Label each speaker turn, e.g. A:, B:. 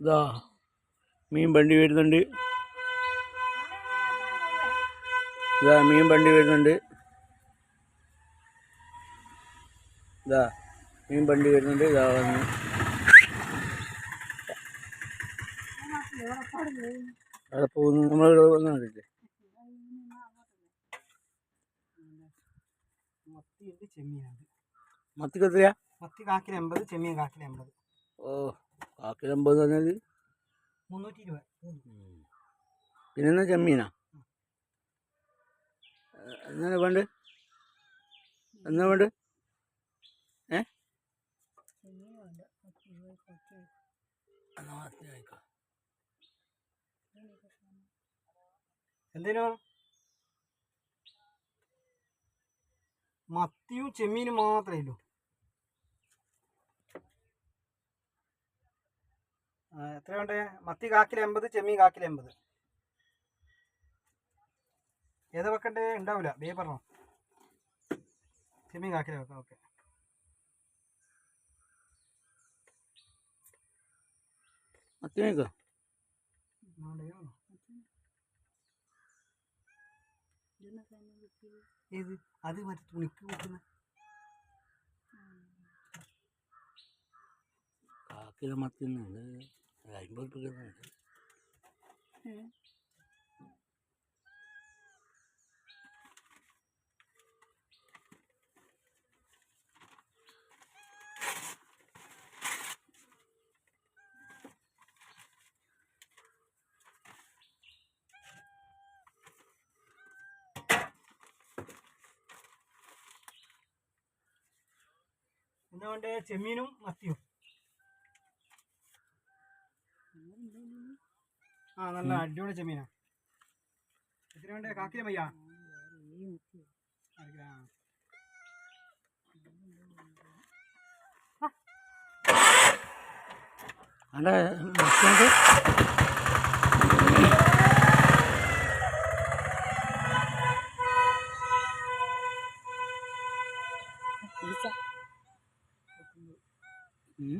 A: ഇതാ മീൻ വണ്ടി വരുന്നുണ്ട്. ഇതാ മീൻ വണ്ടി വരുന്നുണ്ട്. ഇതാ മീൻ വണ്ടി വരുന്നുണ്ട്. ഇതാ വന്ന്. അവിടെ പോകുന്നു. നമ്മളിവിടെ വന്നു കണ്ടില്ലേ
B: മത്തി കാക്കിൽ എൺപത് ചെമ്മീൻ കാക്കിൽ എൺപത്.
A: ഓ. കാക്കിലമ്പത് പറഞ്ഞത്
B: മുന്നൂറ്റി ഇരുപത്
A: പിന്നെ എന്നാ ചെമ്മീനാ? എന്നാ വേണ്ട? എന്നാ വേണ്ട? ഏ?
B: എന്തേനു? മത്തിയും ചെമ്മീനും മാത്രമേ ഉള്ളൂ ആ, എത്ര വേണ്ടേ മത്തി കാക്കിൽ എൺപത് ചെമ്മീൻ കാക്കിൽ എൺപത്. ഏതാ വെക്കണ്ടേ? ഉണ്ടാവില്ല ബേ പറഞ്ഞോ. ചെമ്മീൻ കാക്കിൽ വെക്കാം. ഓക്കെ.
A: മത്തി
B: ഏത്? അത് മറ്റേ തുണിക്ക് കൊടുക്കുന്ന
A: കാക്കിലെ മത്തി റുപ്യ
B: എന്താ വേണ്ടേ ചെമ്മീനും മത്തിയും. ആ നല്ല അടിപൊളി ചെമ്മീനാ. എത്ര വേണ്ടേ? കാക്കിലെ മയ്യാ.
A: അല്ല മത്തിയുണ്ട് ഉം.